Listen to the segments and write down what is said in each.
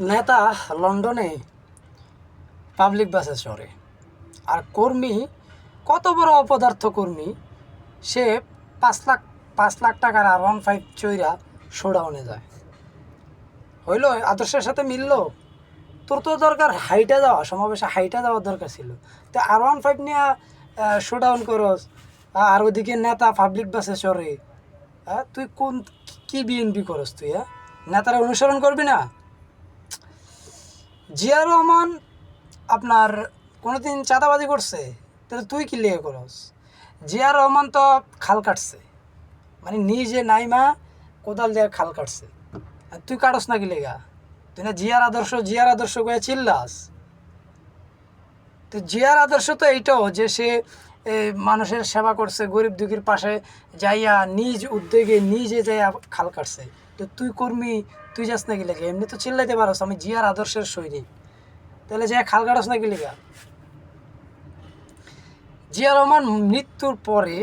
নেতা লন্ডনে পাবলিক বাসে চড়ে। আর কর্মী, কত বড় অপদার্থ কর্মী, সে পাঁচ লাখ পাঁচ লাখ টাকার আর ওয়ান ফাইভ চৈরা শোডাউনে যায়। হইল, আদর্শের সাথে মিললো? তোর তো দরকার হাইটা যাওয়া, সমাবেশে হাইটা যাওয়ার দরকার ছিল। তো আর ওয়ান ফাইভ নিয়ে শোডাউন করস আর ওদিকে নেতা পাবলিক বাসে চড়ে হ্যাঁ তুই কোন, কি বিএনপি করস তুই হ্যাঁ? নেতারা অনুসরণ করবি না? জিয়া রহমান, আপনার কোনোদিন চাঁদাবাজি করছে? তাহলে তুই কি লেগে করস? জিয়া রহমান তো খাল কাটছে। মানে নিজে নাইমা কোদাল দিয়ে খাল কাটছে। আর তুই কাটস না কি লেগা? তুই না জিয়ার আদর্শ জিয়ার আদর্শ করে চিল্লাস? তো জিয়ার আদর্শ তো এইটাও যে সে মানুষের সেবা করছে, গরিব দুঃখীর পাশে যাইয়া নিজ উদ্যোগে নিজে যাইয়া খাল কাটছে। তো তুই কর্মী, তুই যাস নাকি লেগে? এমনি তো চিল্লাইতে পারস, আমি জিয়ার আদর্শের সৈনিক। তাহলে যাই খাল কাটস নাকি লেগা? জিয়া রহমান মৃত্যুর পরে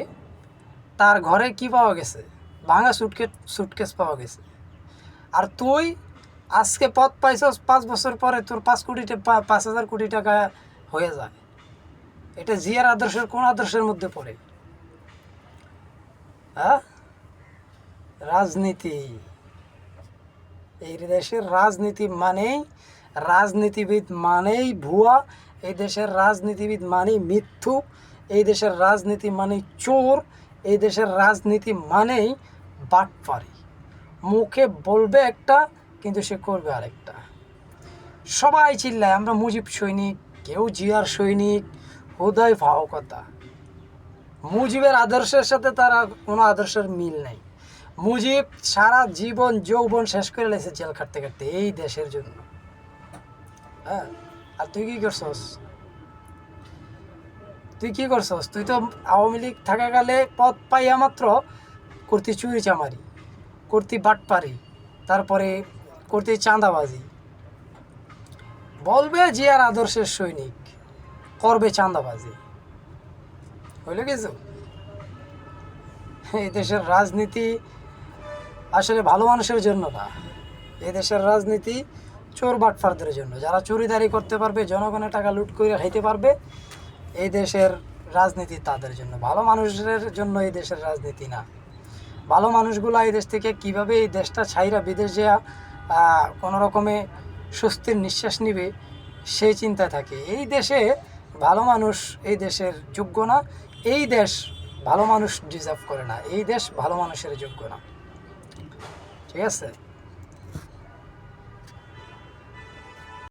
তার ঘরে কি পাওয়া গেছে? ভাঙা সুটকেস সুটকেস পাওয়া গেছে। আর তুই আজকে পথ পাইছস, পাঁচ বছর পরে তোর পাঁচ কোটি পাঁচ হাজার কোটি টাকা হয়ে যায়। এটা জিয়ার আদর্শের কোন আদর্শের মধ্যে পড়ে? হ্যাঁ রাজনীতি। এই দেশের রাজনীতি মানেই, রাজনীতিবিদ মানেই ভুয়া, এই দেশের রাজনীতিবিদ মানেই মিথ্যু, এই দেশের রাজনীতি মানেই চোর, এই দেশের রাজনীতি মানেই বাটপারি। মুখে বলবে একটা, কিন্তু সে করবে আরেকটা। সবাই চিল্লায়, আমরা মুজিব সৈনিক, কেউ জিয়ার সৈনিক হুদয় ভাও কথা। মুজিবের আদর্শের সাথে তারা কোনো আদর্শের মিল নেই। মুজিব সারা জীবন যৌবন শেষ করে লেছে জেল খাটতে খাটতে, এই দেশের জন্য। হ্যাঁ আর তুই কি করছস? তুই কি করছস? তুই তো আওয়ামী লীগ থাকাকালে পদ পাইয়া মাত্র করতি চুরি চামারি, করতি বাটপারি, তারপরে করতি চাঁদাবাজি। বলবে জিয়ার আদর্শের সৈনিক, করবে চাঁদাবাজি। হইল কিছু এই দেশের রাজনীতি আসলে ভালো মানুষের জন্য না। এই দেশের রাজনীতি চোর বাটফারদের জন্য। যারা চুরিদারি করতে পারবে, জনগণের টাকা লুট করে খাইতে পারবে, এই দেশের রাজনীতি তাদের জন্য। ভালো মানুষের জন্য এই দেশের রাজনীতি না। ভালো মানুষগুলো এই দেশ থেকে কীভাবে এই দেশটা ছাইরা বিদেশ যা কোনো রকমে স্বস্তির নিঃশ্বাস নিবে, সেই চিন্তায় থাকে। এই দেশে ভালো মানুষ এই দেশের যোগ্য না। এই দেশ ভালো মানুষ ডিজার্ভ করে না। এই দেশ ভালো মানুষের যোগ্য না। ঠিক আছে